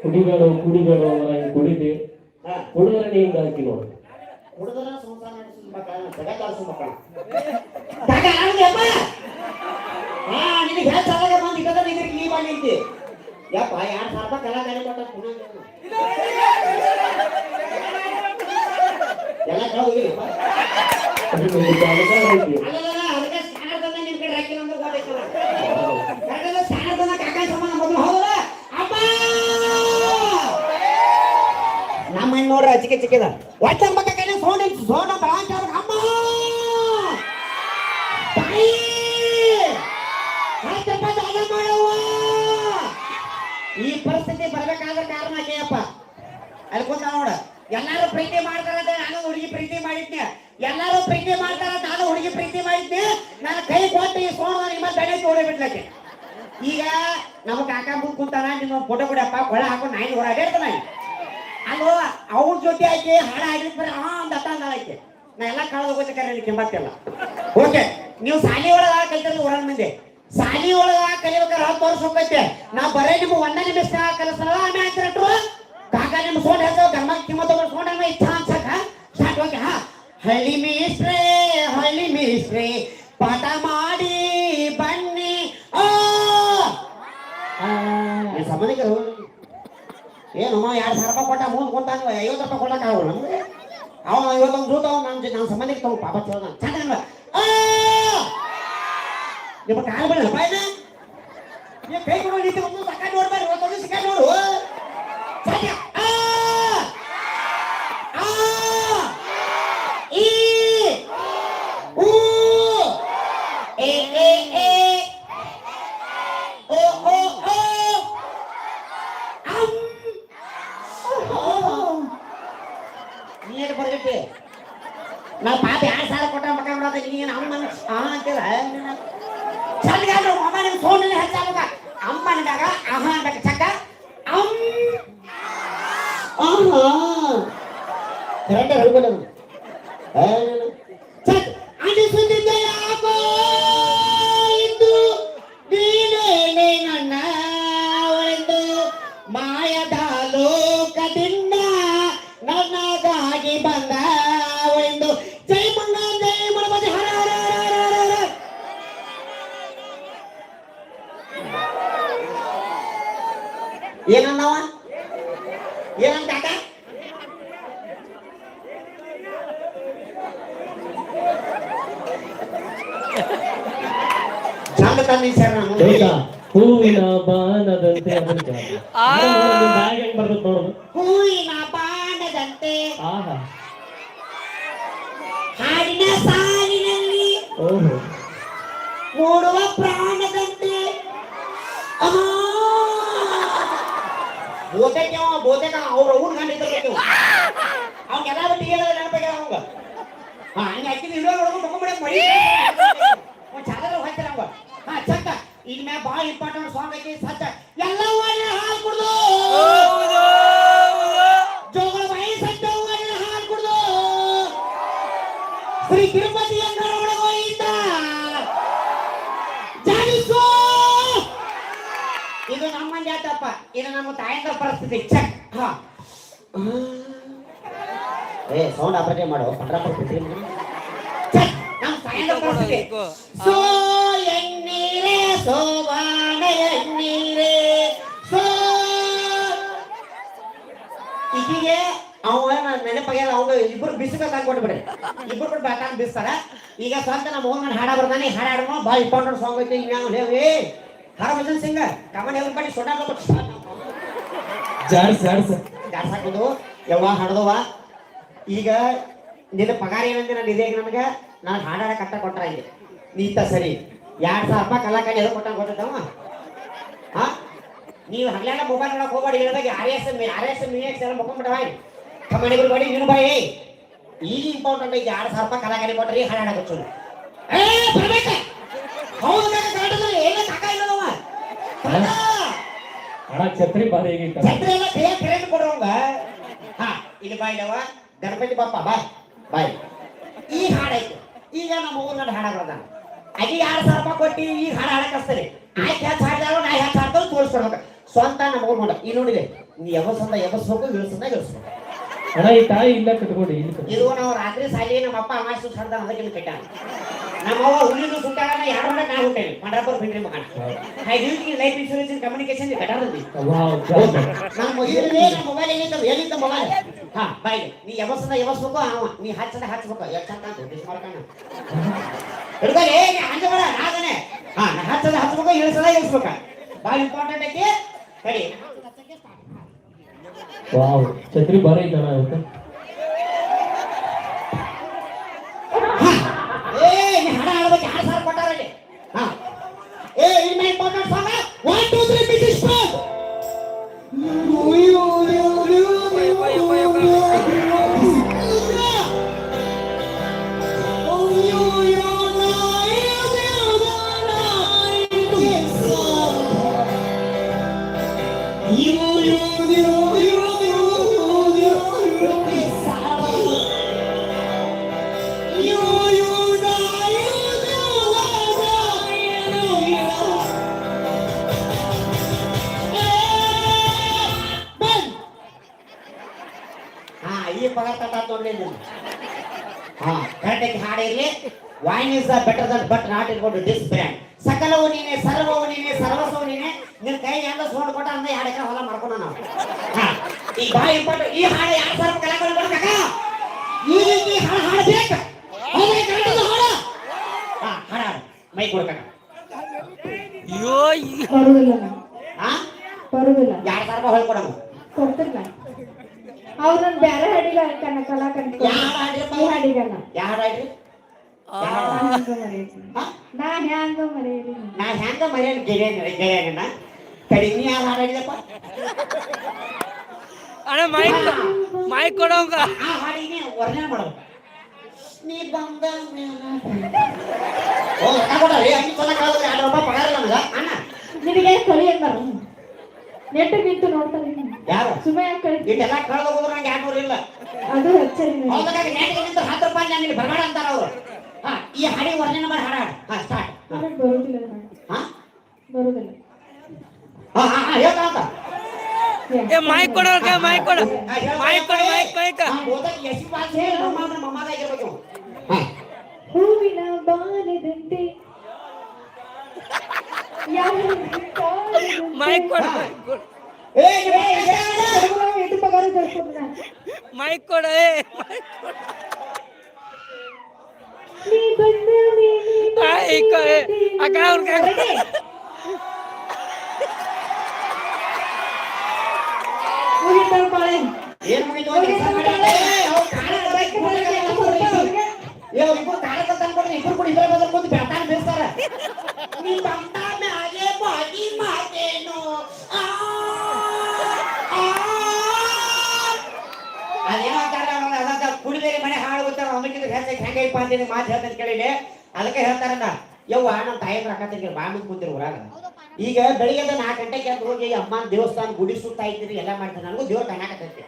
ಕುಡಿಗಳು ಕುಡಿಗಳು ಹಿಂಗ್ ಕುಡಿದಿ ಕುಡಿದ್ರೆ ಹಿಂಗ್ ಹಾಕಿ ನೋಡಿ. ಹುಡುಗರ ಸಂಸಾರ ನಡೆಸಿದ ಮಕ್ಕಳ ಕಾಕ ಆಡ್ದೆಪ್ಪ ಹಾ ನಿನಗೆ ಬಂದು ಈ ಮಾಡಿ ನಿಂತಿ ಯಪ್ಪ ಎರಡು ಸಾವಿರ ರೂಪಾಯಿ ಕಲಾಕಾರಿ ಕೊಟ್ಟ ಪುನಃ ಎಲ್ಲ ಕಳ ಒಂದು ಜಾಗದಾಗ ಐತಿ. ಅಲ್ಲಲ್ಲ ಅದಕ್ಕೆ ಸ್ಕ್ಯಾನರ್ ತಂದ ನಿನ್ ಕಡೆ ಹಾಕಿಲ್ಲ ಅಂದ್ರೆ ಗೊತ್ತಾಯ್ತಲ್ಲ ಕರೆಕ್ಟಲ್ಲ ಸ್ಕ್ಯಾನರ್ ತಂದ ಕಾಕ ಸಂಬಂಧ ಮೊದಲು ಹೌದಲ್ಲ ಅಪ್ಪ ನಮ್ಮ ಹೆಣ್ಣು ನೋಡ್ರಿ ಚಿಕ್ಕ ಚಿಕ್ಕದ. ಒಟ್ಟ ಮಕ್ಕ ಕೈಲಿ ಸೋಣ ಸೋಣ ಬ್ರಾಂಚ್ ಅವ್ರಿಗೆ ಅಮ್ಮ! ತಾಯಿ! ಈ ಪರಿಸ್ಥಿತಿ ಬರ್ಬೇಕಾದ್ರ ಕಾರಣ ಆಕೆಯಪ್ಪ ಅಲ್ಲಿ ಕೂತ ನೋಡ. ಎಲ್ಲಾರು ಪ್ರೀತಿ ಮಾಡ್ತಾರ ಅಂತ ನಾನು ಹುಡುಗಿ ಪ್ರೀತಿ ಮಾಡಿದ್ನೆ. ಎಲ್ಲಾರು ಪ್ರೀತಿ ಮಾಡ್ತಾರ ನಾನು ಹುಡುಗಿ ಪ್ರೀತಿ ಮಾಡಿದ್ನೆ. ನನ್ನ ಕೈ ಕೊಟ್ಟು ಈ ಸೋಣ ನಿಮ್ಮ ಬೆಳೆ ತೋಡಿ ಬಿಡ್ಲಕ್ಕೆ. ಈಗ ನಮ್ಮ ಕಾಕ ಕುಂತಾನ ನಿಮ್ಮ ಫೋಟೋ ಬಿಡಪ್ಪ, ಕೊಳ ಹಾಕೊಂಡು ನಾಯಿ ಹೊರಗೆ ಇರ್ತಾನ ಅಲ್ಲೋ ಅವ್ರ ಜೊತೆ ಆಯ್ಕೆ ಹಾಡ ಹಾಡಿದ್ ಬರೀ ಹಾ ಅತ್ತ ಅಂದ ಆಯ್ಕೆ ನಾ ಎಲ್ಲ ಕಳೆದು ಹೋಗ್ಬೇಕಾರೆ ಕೆಂಬತ್ತಿಲ್ಲ. ಓಕೆ ನೀವು ಸಾಲಿ ಒಳಗ ಕಲ್ತಿರ್ಲಿ ಹೊರ ಮಂದಿ. ಸಾಲಿ ಒಳಗ ಕಲಿಬೇಕಾರ ಹತ್ತು ವರ್ಷ ನಾ ಬರೇ ನಿಮ್ಮ ಒಂದೇ ನಿಮಿಷ ಕಲಿಸಲ್ಲ, ಆಮೇಲೆ ಹಾಕಿರಟ್ರು ಕಾಕ ನಿಮ್ಮ ಸೋಂಡ್ ಹೇಳ್ತಾವ ಗರ್ಮ ತಗೊಂಡು ಸೋಂಡ್ ಇಚ್ಛಾ ಅನ್ಸಕ ಸ್ಟಾರ್ಟ್ ಓಕೆ ಹಾ? ಹಳ್ಳಿ ಮೀಸ್ಟ್ರೇ ಹಳ್ಳಿ ಮೀಸ್ಟ್ರೇ ಪಾಠ ಮಾಡಿ ಬನ್ನಿ. ಆ ಸಂಬಂಧಿಕರು ಏನು ಎರಡು ಸಾವಿರ ರೂಪಾಯಿ ಕೊಟ್ಟ ಮುಂದೆ ಕುಂತ ಐವತ್ತು ರೂಪಾಯಿ ಕೊಡಕ್ಕೆ ಆಗಲ್ಲ ನಮ್ಗೆ? ಅವನು ಐವತ್ತೊಂದು ಜೂತ ಅವ್ನು ನಮ್ಮ ನಮ್ಮ ಸಂಬಂಧಿಕ ತಗೊಂಡು ಪಾಪ ಚಲೋ ನಾನು. ಚೆನ್ನಾಗಿ ನಿಮ್ಮ ಕಾಲು ಬಣ್ಣ ಬಾಯ್ನ ನೀವು ಕೈ ಕೊಡೋ ರೀತಿ ಒಂದು ಸಕ್ಕ ನೋಡ್ಬಾರ್ದು ಒಂದು ಸಿಕ್ಕ ನೋಡು. ಸತ್ಯ আহা ডাকে চাকা আম আহা। ধরে ধরে বলে হ্যাঁ ಏನನ್ನವ ಏನಂತ ಕಾಕ ಚಂದ ತಂದಿ ಸರ್ ಹೌದಾ? ಹೂವಿನ ಬಾಣದಂತೆ ಅದನ್ನ ಜಾಗ. ನೋಡು, ನಿಮ್ ಬ್ಯಾಗ್ ಹೆಂಗ್ ಬರ್ತೈತ್ ನೋಡು ಹೂವಿನ ಬಾಣದಂತೆ ಆಹಾ ಹಾಡಿನ ಸಾಲಿನಲ್ಲಿ ಓಹೋ ನೋಡುವ ಪ್ರಾಣದಂತೆ ಬೋತೆಗೆ ಅವ ಬೋತೆಗ ಅವ್ರ ಊರ್ ಗಂಡ ಇದ್ದಿರ್ಬೇಕು ಎಲ್ಲ ಬಿಟ್ಟು ಹೇಳಿದ್ರೆ ನೆನಪಾಗ್ಯಾವ ಅವಂಗ? ಹಾ ಹಂಗೆ ಹಾಕಿದ್ ಇಡೋ ನೋಡ್ಕೊಂಡು ತಗೊಂಡ್ಬಿಡಕ್ ಮಳಿ ಒಂದ್ ಚಾದರ ಹಾಕ್ತಾರ ಅವಂಗ. ಹಾ ಚಕ್ಕ ಇನ್ ಮ್ಯಾಗ ಭಾಳ ಇಂಪಾರ್ಟೆಂಟ್ ಸಾಂಗ್ ಐತಿ ಸಚ್ಚ ಎಲ್ಲ ಹಾಲು ಕುಡ್ದು! ಮಂದಿ ಆತಪ್ಪ. ಇದು ನಮ್ಮ ತಾಯಿಂದ ಪರಿಸ್ಥಿತಿ ಚೆಕ್ ಹಾ. ಏ ಸೌಂಡ್ ಆಪರೇಟ್ ಮಾಡು. ಪಂಡ್ರ ಚೆಕ್ ನಮ್ಮ ಪರಿಸ್ಥಿತಿ. ಸೋ ಎನ್ನೀರೇ ಸೋಬಾನ ಎನ್ನೀರೇ ಸೋ ಈಗಿಗೆ ಅವ ನೆನಪಾಗ್ಯಾರ ಅವಾಗ ಇಬ್ರು ಬಿಸಿಬೇಕು ಕೊಟ್ಬಿಡ್ರಿ. ಇಬ್ರು ಬಿಟ್ಟು ಬಾತಾನ್ ಬಿಸ್ತಾರ. ಈಗ ಸ್ವಂತ ನಮ್ಮ ಹೋಗಿ ಹಾಡ ಬರ್ತಾನೆ ಹಾಡ ಭಾಳ ಇಂಪಾರ್ಟೆಂಟ್ ಸಾಂಗ್ ಐತೆ ಹೇಳಿ. ಹರಭಜನ್ ಸಿಂಗ್ ಕಮನ್ ಹೇಳಿ ಮಾಡಿ ಸೊಡ ಜಾಡ್ಸ್ ಜಾಡ್ಸ್ ಹಾಕೋದು ಯವ್ವ ಹಾಡ್ದವ ಈಗ ನಿನ್ನ ಪಗಾರ ಏನಂದ್ರೆ ನನ್ನ ಇದೇ ನನಗೆ ನಾನು ಹಾಡಾಡ ಕಟ್ಟ ಕೊಟ್ರ ಇಲ್ಲಿ. ನೀತ ಸರಿ. ಎರಡ್ ಸಾವಿರ ರೂಪಾಯಿ ಕಲಾಕಾರಿ ಎದು ಕೊಟ್ಟ ಕೊಟ್ಟಿದ್ದವ ಹಾ? ನೀವು ಹಗಲೆಲ್ಲ ಮೊಬೈಲ್ ನೋಡಕ್ ಹೋಗ್ಬೇಡಿ ಹೇಳಿದಾಗ R S M R S M X ಎಲ್ಲ ಮುಕೊಂಡ್ಬಿಟ್ಟವ ಕಮ್ಮಣಿಗಳು ಬಡಿ ನೀನು ಬಾಯಿ. ಈಗ ಇಂಪಾರ್ಟೆಂಟ್ ಐತಿ ಎರಡ್ ಸಾವಿರ ರೂಪಾಯಿ ಕಲಾಕಾರಿ ಕೊಟ್ರಿ ಹಾಡಾಡ ಕೊಚ್ಚು ಏ ಬರ್ಬೇಕ! ಹೌದು ಕಾಕ ಕರೆಕ್ಟ್ ಏನ ಕಾಕ ಇಲ್ಲದವ ಹಣ ಛತ್ರಿ ಬಾರಿ ಹೇಗೈತ ಛತ್ರಿ ಎಲ್ಲ ಕೈಯಾಗ ಕರೆಂಟ್ ಕೊಡ್ರವಂಗ ಹಾ ಇಲ್ಲಿ ಬಾಯ್ ಇಲ್ಲವ ಗಣಪತಿ ಬಾಪ ಬಾಯ್ ಬಾಯ್ ಈ ಹಾಡೈತಿ ಈಗ ನಮ್ಮ ಊರಿನ ಹಾಡ ಅಗಿ ಎರಡ್ ಸಾವಿರ ರೂಪಾಯಿ ಕೊಟ್ಟು ಈ ಹಾಡ ಹಾಡಕ್ಕೆ ಹಚ್ತಾರೆ ಆಯ್ತು ಹೆಚ್ಚು ಹಾಡಿದಾವ ನಾ ಹೆಚ್ಚು ಹಾಡ್ತಾವ ತೋರಿಸ್ಕೊಡ್ಬೇಕು. ಸ್ವಂತ ನಮ್ಮ ನೋಡ. ಈ ನೋಡಿದೆ ನೀ ಎಬಸಂದ ಎಬಸ್ಬೇಕು ಇಳಿಸಂದ ಇಳಿಸ್ಬೇಕು. ಅಣ್ಣ ಈ ತಾಯಿ ಇಲ್ಲ ಕಟ್ಕೊಡಿ ಇಲ್ಲಿ. ಇದು ನಾವು ರಾತ್ರಿ ಸಾಲಿ ನಮ್ಮ ಅಪ್ಪ ಅಮಾಸು ಸರ್ದ ಅದಕ್ಕೆ ಕಟ್ಟಾನ ನಮ್ಮ ಅವ್ವ ಹುಲಿದು ಸುಟ್ಟಾಗ ಯಾರು ಮಾಡಕ್ ನಾ ಹುಟ್ಟೇನಿ ಪಂಡ್ರಾಪುರ ಬಿಡ್ರಿ ಮಗನ. High duty life insurance communication ನಮ್ಮ ಮೊದಲನೇ ಮೊಬೈಲ್ ಮೊಬೈಲ್ ಹಾ ಬಾಯ್ ನೀ ಯಾವಸದ ಯಾವಸ್ಬೇಕು ಅವ ನೀ ಹಚ್ಚದ ಹಚ್ಚಬೇಕು. ಎಷ್ಟು ಅಂತ ಡಿಸ್ ಮಾಡ್ತಾನ ಹಿಡ್ಕೊಳ್ಳಿ ನೀ ಹಂಚಬೇಡ ನಾಗನೆ. ಹಾ ನಾ ಹಚ್ಚದ ಹಚ್ಚಬೇಕು ಇಳಿಸದ ಇಳಿಸ್ಬೇಕ. ಭಾಳ ಇಂಪಾರ್ಟೆಂಟ್ ಐತಿ ಸರಿ. ವಾವ್ ಛತ್ರಿ ಬಾರಿ ಇವತ್ತು. ಹಾ ಈ ಪಗಾರ ತಟ್ಟ ತೊಗೊಂಡೆ ನೀನು ಹಾಡು ಇರಲಿ. ಹಾಡಿರ್ಲಿ wine is better that but not ಇಟ್ಕೊಂಡು ದಿಸ್ ಬ್ರ್ಯಾಂಡ್ ಸಕಲವು ನೀನೆ ಸರ್ವವು ನೀನೆ ಸರ್ವಸ್ವವು ನೀನೆ. ನಿನ್ ಕೈ ಎಲ್ಲ ಸೋಡ್ ಕೊಟ್ಟ ಅಂದ್ರೆ ಎರಡು ಎಕರೆ ಹೊಲ ಮಾಡ್ಕೊಂಡ ನಾವು. ಹಾ. ಈಗ ಭಾಳ ಇಂಪಾರ್ಟೆಂಟ್ ಈ ಹಾಡು ಯಾರು ಸ್ವಲ್ಪ ಕಲಾಕಾರ ಕೊಡ್ಬೇಕ? ಈ ರೀತಿ ಹಾಡು ಹಾಡ್ಬೇಕು. ಹೌದಾ ಕರೆಕ್ಟ್ ಹಾಡ. ಹಾ ಹಾಡ ಮೈ ಕೊಡ್ಬೇಕ ಅಯ್ಯೋ ಪರವಿಲ್ಲ ಆ? ಹಾ ಬರುದಿಲ್ಲ ಯಾರು ಸರ್ವ ಹೇಳ್ಕೊಡಮ್ಮ ಕೊಡ್ತಿಲ್ಲ ಅವ್ರು ಬೇರೆ ಬ್ಯಾರೆ ಹಾಡಿಲ್ಲ ಯಾವ ಹಾಡಿರಪ್ಪ ಈ ಹಾಡಿಗಲ್ಲ. ಯಾವ ಹಾಡ್ರಿ? ನಾ ಹ್ಯಾಂಗ ಮರೆಯಲಿ ಹಾ? ನಾ ಹ್ಯಾಂಗ ಮರೆಯಲಿ ನಾ ಹೆಂಗ ಮರ್ಯಾದ ಗೆಳೆಯನ ಗೆಳೆಯನ ಕಡಿಮೆ ಯಾರು ಹಾಡಿದಪ್ಪ ಅಣ್ಣ ಮೈಕ್ ಮೈಕ್ ಕೊಡೋಂಗ. ಆ ಹಾಡಿಗೆ ವರ್ಣನೆ ಮಾಡೋ ನೀ ಬಂದ ಮೇಲೆ. ಓ ಅಣ್ಣ ಕೊಡ ಕಾಲದ್ರೆ ಎರಡು ರೂಪಾಯಿ ಪಗಾರ ಇಲ್ಲ ಅಣ್ಣ. ನಿಮಗೆ ಸರಿ ಅಂದಾರ. ನೆಟ್ಟು ನಿಂತು ನೋಡ್ತಾರೆ ಯಾರು? ಸುಮ್ಮನೆ ಯಾಕೆ ಕಳಿ ಇಟ್ಟೆಲ್ಲ ಕಳೆದು ಹೋದ್ರೆ ನಂಗೆ ಎರಡು ಇಲ್ಲ. ಅದು ಹೌದಾಗಿ ನಿಂತು ಹತ್ತು ರೂಪಾಯಿ ನಾನು ಇಲ್ಲಿ ಬರಬೇಡ ಅಂತಾರ ಅವರು. ಹಾ ಈ ಹಾಡಿ ವರ್ಣನೆ ಮಾಡಿ ಹಾಡ ಹಾ ಸ್ಟಾರ್ಟ್ ಬರುದಿಲ್ಲ. ಹಾ? ಬರುದಿಲ್ಲ. ಹಾ ಹಾ ಹಾ ಹೇಳ್ತಾ ಅಂತ ಏ ಮೈಕ್ ಕೊಡೋರ್ಗ ಮೈಕ್ ಕೊಡು. ಮೈಕ್ ಕೊಡು ಮೈಕ್ ಮೈಕ್ ಹಾ ಓದಕ್ಕೆ ಎಷ್ಟು ಪಾಸ್ ಹೇಳಿ ನಮ್ಮ ಮಾತ್ರ ಮೊಮ್ಮಗ ಹಾ. ಹೂವಿನ ಬಾನದಂತೆ ಯಾವ ಮೈಕ್ ಕೊಡು ಮೈಕ್ ಕೊಡು ಏ ಏ, ಏ, ಏ, ಎಷ್ಟು ಪಗಾರ ಕಳ್ಸ್ಕೊಡ್ತೀನಿ ನಾನು. ಮೈಕ್ ಕೊಡು ಏ ಮೈಕ್ ಕೊಡು ನೀ ಬಂದ ಮೇಲೆ ಆಯ್ ಕೊ- ಏ, ಅಕ್ಕ ಅವ್ರ್ಗೆ ಹೊರಗೆ. ಮುಗೀತಲ್ಲ ಬಾಳೆ. ಏನ್ ಮುಗೀತು? ಕೆಲ್ಸ ಮಾಡಿ. ಏ, ಅವ್ರು ಕಾಲ ಬರಕ್ಕೆ ಬರಕ್ಕೆ ಎಲ್ಲ ಕೊಡ್ರಿ. ಏ, ಅವ್ರಿಬ್ರು ಕಾಲ ಕಲ್ತ್ ಅನ್ಕೊಂಡ್ರೆ ಇಬ್ರು ಕೂಡ ಇಬ್ಬರೇ ಬದಲು ಕೂತು ಬೆಳ್ತಾನೆ ಬೀಳ್ತಾರ. ನೀ ಬಂದ ಮ್ಯಾಲೆ ಬಾಗಿ ಮಾತೇನು? ಆ, ಆ. ಅದೇನೋ ಅಂತಾರಲ್ಲ ಅವ್ನು ಅದಂತ ಕುಡಿಬೇರೆ ಮನೆ ಹಾಳು ಗೊತ್ತಾರ ಹೆಚ್ಚಾಗಿ ಹೆಂಗೈಪ ಅಂತೀನಿ ಮಾತು ಹೇಳ್ತಾನೆ ಕೇಳಿಲೆ? ಅದಕ್ಕೆ ಹೇಳ್ತಾರಣ್ಣ ಯವ್ವ ನಮ್ಮ ತಾಯಿ ರೊಕ್ಕ ತಿರ್ಗಿ ಬಾ ಮುಂದೆ ಕುಂತಿರು ಊರಾಗ. ಈಗ ಬೆಳಿಗ್ಗೆ ನಾಲ್ಕು ಗಂಟೆಗೆ ಎದ್ದು ಹೋಗಿ ಅಮ್ಮನ ದೇವಸ್ಥಾನ ಗುಡಿ ಸುತ್ತ ಇದ್ದೀರಿ, ಎಲ್ಲ ಮಾಡ್ತಾರೆ ನನಗೂ ದೇವ್ರ ಕಾಣಕತ್ತೈತಿ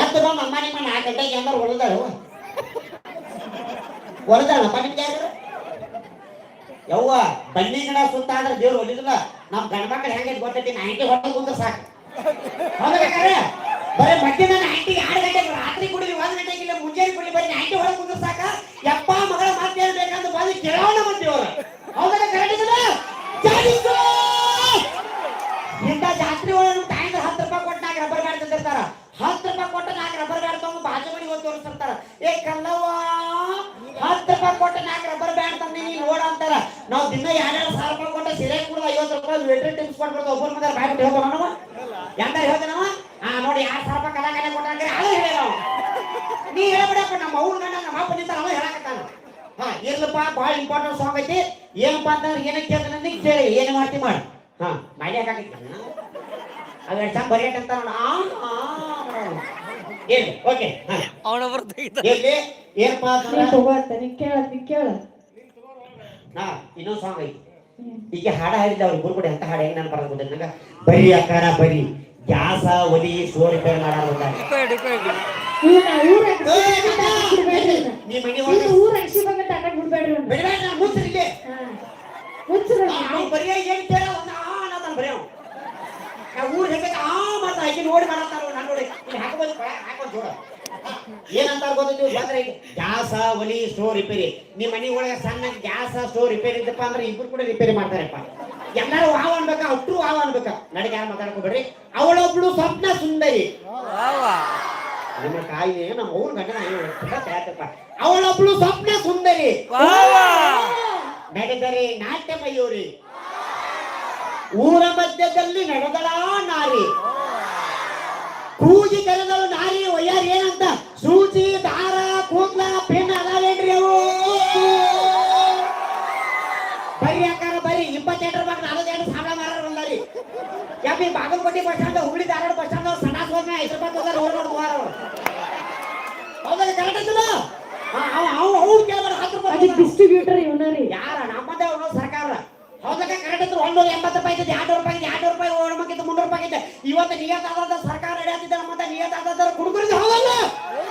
ಎದ್ದು ನಮ್ಮ ಅಮ್ಮ ನಿಮ್ಮ ನಾಲ್ಕು ಗಂಟೆಗೆ ಎಂದಾರು ಹೊಡೆದಾಳ ಹೊಡೆದಾಳಪ್ಪ ನಿಮ್ಗೆ ಯವ್ವ, ಬನ್ನಿ ಗಿಡ ಸುತ್ತ ಆದ್ರೆ ದೇವ್ರು ಹೊಲಿದಿಲ್ಲ ನಮ್ಮ ಗಂಡ್ಮಕ್ಳು ಹೆಂಗೆ ಗೊತ್ತೈತಿ? ನಾ ಹೆಂಗೆ ಹೊಟ್ಟೆ ಕುಂದ್ರೆ ಸಾಕು. ಬರೀ ಮಧ್ಯಾಹ್ನ ನೈಂಟಿ ಎರಡು ಗಂಟೆಗೆ ರಾತ್ರಿ ಕುಡಿಲಿ, ಒಂದು ಗಂಟೆಗೆ ಇಲ್ಲ, ಮುಂಜಾನೆ ಕುಡಿ ಬರೀ ನೈಂಟಿ ಹೊಡೆದು ಕುಂದ್ರೆ ಸಾಕ. ಯಪ್ಪ ಮಗಳ ಮಾತು ಹೇಳ್ಬೇಕಂತ ಬಂದು ಕೇಳೋಣ ಮಂದಿ ಅವರು ಹೌದಾ ಕರೆಕ್ಟ್! ಇಂಥ ಜಾತ್ರೆ ಒಳಗೆ ತಾಯಂದ್ರ ಹತ್ತು ರೂಪಾಯಿ ಕೊಟ್ಟು ನಾಲ್ಕು ರಬ್ಬರ್ ಬ್ಯಾಂಡ್ ತಂದಿರ್ತಾರ. ಹತ್ತು ರೂಪಾಯಿ ಕೊಟ್ಟು ನಾಲ್ಕು ರಬ್ಬರ್ ಬ್ಯಾಂಡ್ ತಗೊಂಡು ಬಾಜು ಮನೆಗೆ ಹೋಗಿ ತೋರಿಸ್ತಿರ್ತಾರ. ಏ ಕಲ್ಲವ್ವ, ಹತ್ತು ರೂಪಾಯಿ ಕೊಟ್ಟು ನಾಲ್ಕು ರಬ್ಬರ್ ಬ್ಯಾಂಡ್ ತಂದಿ ನೀನು ನೋಡ ಅಂತಾರ. ನಾವು ದಿನ ಎರಡೆರಡು ಸಾವಿರ ರೂಪಾಯಿ ಕೊಟ್ಟು ಸಿರೆ ಕೂಡ ಐವತ್ತು ರೂಪಾಯಿ ವೆಟ್ರಿ ಟಿಪ್ಸ್ ಕೊಟ್ಬಿಡ್ದು ಒಬ್ಬರು ಮುಂದೆ ಬಾಯ್ ಬಿಟ್ಟು ಹೇಳ್ತಾವ ನಾವು ಎಂತ ಹೇಳ್ತಾನವ? ನೋಡಿ ಯಾರು ಸರ್ಪ ರೂಪಾಯಿ ಕಲ ಕಲೆ ಕೊಟ್ಟಾಗ ಅದು ಹೇಳಿ ನೀ ಹೇಳ್ಬಿಡಪ್ಪ ನಮ್ಮ ಅವ್ನ ಗಂಡ ನಮ್ಮ ಅಪ್ಪ ನಿಂತ ಅವ ಹೇಳಕತ್ತಾನ ಹಾ ಇರ್ಲಪ್ಪ ಭಾಳ ಇಂಪಾರ್ಟೆಂಟ್ ಸಾಂಗ್ ಐತಿ. ಏನಪ್ಪ ಅಂತಂದ್ರೆ ಏನಕ್ಕೆ ಕೇಳ್ತಾನೆ ಕೇಳಿ ಏನು ಮಾಡ್ತಿ ಮಾಡಿ. ಹಾ ಮಾಡಿ ಹಾಕಾಕೈತಿ ಅವ್ ಎಷ್ಟು ಚಂದ ಆ ಏನು? ಓಕೆ ಅವನೊಬ್ರು ಎಲ್ಲಿ ಏನಪ್ಪ ಅಂತಂದ್ರೆ ಅಂತ ಕೇಳ ನೀ ಕೇಳ. ಹಾ ಇನ್ನೊಂದು ಸಾಂಗ್ ಐತಿ. ಈಗ ಹಾಡ ಹಾಡಿದ ಅವ್ರು ಗುರುಗುಡಿ ಅಂತ ಹಾಡ ಹೆಂಗ್ ನಾನು ಬರೋದು ನಂಗೆ ಬರೀ ಅಕ್ಕಾರ ಬರಿ. ಗ್ಯಾಸ ಒಲಿ ಸೋರ್ ರಿಪೇರ್ చూಡ ಏನಂತಾರ ಗೊತ್ತೈತಿ ಇವ್ರು ಬಂದ್ರೆ ಗ್ಯಾಸ ಒಲಿ ಸ್ಟೋರ್ ರಿಪೇರಿ. ನಿಮ್ಮ ಮನೆ ಒಳಗೆ ಸಣ್ಣ ಗ್ಯಾಸ ಸ್ಟೋರ್ ರಿಪೇರಿ ಇದ್ದಪ್ಪ ಅಂದ್ರೆ ಇಬ್ರು ಕೂಡ ರಿಪೇರಿ ಮಾಡ್ತಾರಪ್ಪ. ಎಲ್ಲರೂ ವಾವ್ ಅನ್ಬೇಕ ಅಟ್ರು ವಾವ್ ಅನ್ಬೇಕ ನಡಿಗೆ ಯಾರು ಮಾತಾಡ್ಕೊಬೇಡ್ರಿ? ಅವಳೊಬ್ಳು ಸ್ವಪ್ನ ಸುಂದರಿ. ನಿಮ್ಮ ಕಾಯಿ ನಮ್ಮ ಅವ್ರ ಗಂಡನ ಅವಳೊಬ್ಳು ಸ್ವಪ್ನ ಸುಂದರಿ. ನಡೆದರೆ ನಾಟ್ಯ ಮಯೂರಿ. ಊರ ಮಧ್ಯದಲ್ಲಿ ನಡೆದಳ ನಾರಿ. ಕೂಗಿ ಐದು ರೂಪಾಯಿ ತಗೋತಾರೆ ಓಡ್ ನೋಡಿ ಹೋಗಾರ ಅವ್ರು. ಹೌದಲ್ಲ ಕರೆಕ್ಟ್ ಐತಿಲ್ಲ? ಅವ ಅವ ಅವ್ರು ಕೇಳ್ಬಾರ ಹತ್ತು ರೂಪಾಯಿ ಅದಕ್ಕೆ ಡಿಸ್ಟ್ರಿಬ್ಯೂಟರ್ ಇವನ ರೀ. ಯಾರ? ನಮ್ಮದೇ ಅನ್ನೋ ಸರ್ಕಾರ. ಹೌದಕ್ಕೆ ಕರೆಕ್ಟ್ ಇತ್ತು ಒಂದೂರ ಎಂಬತ್ತು ರೂಪಾಯಿ ಇತ್ತು ಎರಡು ರೂಪಾಯಿ ಎರಡು ರೂಪಾಯಿ ಓಡಮಕ್ಕಿತ್ತು ಮುನ್ನೂರು ರೂಪಾಯಿ ಇದ್ದೆ ಇವತ್ತು ನಿಯತಾದ ಸರ್ಕಾರ ನಡೆಯುತ್ತಿದ್ದ ನಿಯತ ನಿಯತಾದ ಕುಡುಕರಿದ್ದು ಹೌದಲ್ಲ?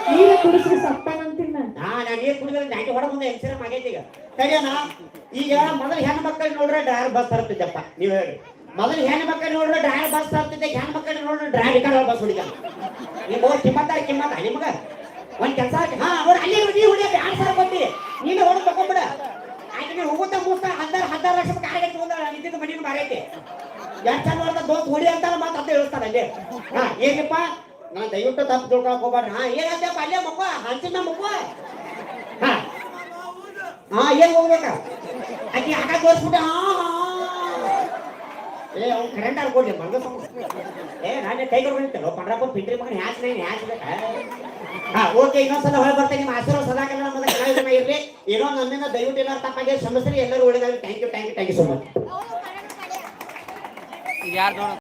ನೀರ ಕುಡಿಸ್ರಿ ಸತ್ತಾನಂತೀನಿ ನಾನು. ನಾ ನಾನು ನೀರು ಕುಡಿದ್ರೆ ನಾಟಿ ಹೊರ ಮುಂದೆ ಎನ್ಸಿರಮ್ ಆಗೈತಿ ಈಗ. ಸರಿಯಾನಾ ಈಗ ಮೊದಲು ಹೆಣ್ಣು ಮಕ್ಕಳು ನೋಡ್ರೆ ಡ್ರೈವರ್ ಬಸ್ ತರ್ತಿದ್ದಪ್ಪ ನೀವು ಹೇಳಿ ಮೊದಲು ಹೆಣ್ಣು ಮಕ್ಕಳು ನೋಡ್ರೆ ಡ್ರೈವರ್ ಬಸ್ ತರ್ತಿದ್ದೆ ನೋಡ್ರೆ ಡ್ರೈವರ್ ಬಸ್ ಹುಡುಗ ನೀವು ಹೋಗಿ ಕಿಮ್ಮತ್ತ ಕಿಮ್ಮತ್ತ? ನಿಮ್ಗ? ಒಂದ್ ಕೆಲಸ ಹಾ ಅವ್ರು ಅಲ್ಲಿ ನೀವು ಹುಡುಗ ಎರಡು ಸಾವಿರ ಕೊಟ್ಟಿ. ನೀನು ಹೊಡೆದು ತಗೊಂಡ್ಬಿಡ. ಆಕೆ ಹೋಗುತ್ತ ಮೂಸ್ತಾ ಹದಿನಾರು ಹದಿನಾರು ಲಕ್ಷ ಕಾರ್ ಗಟ್ಟಿ ಹೋದ ನಿಂತಿದ್ದು ಮನೇನು ಮಾರೈತಿ ಎರಡು ಸಾವಿರ ವರ್ಷ ದೋಸ್ತ್ ಹೊಡಿ ಅಂತಾರ ಮಾತು ಅಂತ ಹೇಳ್ತಾರ ಅಲ್ಲಿ. ಹಾ, ಏನಪ್ಪ? ನಾ ದಯವಿಟ್ಟು ತಪ್ಪು ತಿಳ್ಕೊಳಕ್ ಹೋಗ್ಬೇಡ ಹಾ ಏನಂತಪ್ಪ ಅಲ್ಲೇ ಮಕ್ಕ, ಹಂಚಿನ ಮಕ್ಕ. ಹಾ. ಹಾ ಏನ್ ಹೋಗ್ಬೇಕ? ಆಕಿ ಹಾಕ ತೋರಿಸ್ಬಿಟ್ಟು. ಹಾ ಹಾ. ಏ ಅವ್ನು ಕರೆಂಟ್ ಆಡ್ಕೊಡ್ಲಿ ಮಂಗ ಏ ನಾನೇ ಕೈ ಕೊಡ್ಬಿಡ್ತೇನೆ ಪಂಡ್ರಪ್ಪ ಪಿಂಟ್ರಿ ಮಗನ ಹ್ಯಾಚ್ ನೈ ಹ್ಯಾಚ್ ಬೇಕಾ? ಹಾ ಓಕೆ ಇನ್ನೊಂದ್ಸಲ ಬರ್ತೇನೆ ನಿಮ್ಮ ಆಶೀರ್ವಾದ ಸದಾಕಾಲ ನಮ್ಮದ ಕಲಾವಿದನ ಇರ್ಲಿ ಏನೋ ನನ್ನಿಂದ ದಯವಿಟ್ಟು ಏನಾರು ತಪ್ಪಾಗಿ ಕ್ಷಮಿಸ್ರಿ ಎಲ್ಲರೂ ಒಳ್ಳೆದಾಗಿ thank you thank you thank you so much ಇದು ಯಾರು ನೋಡ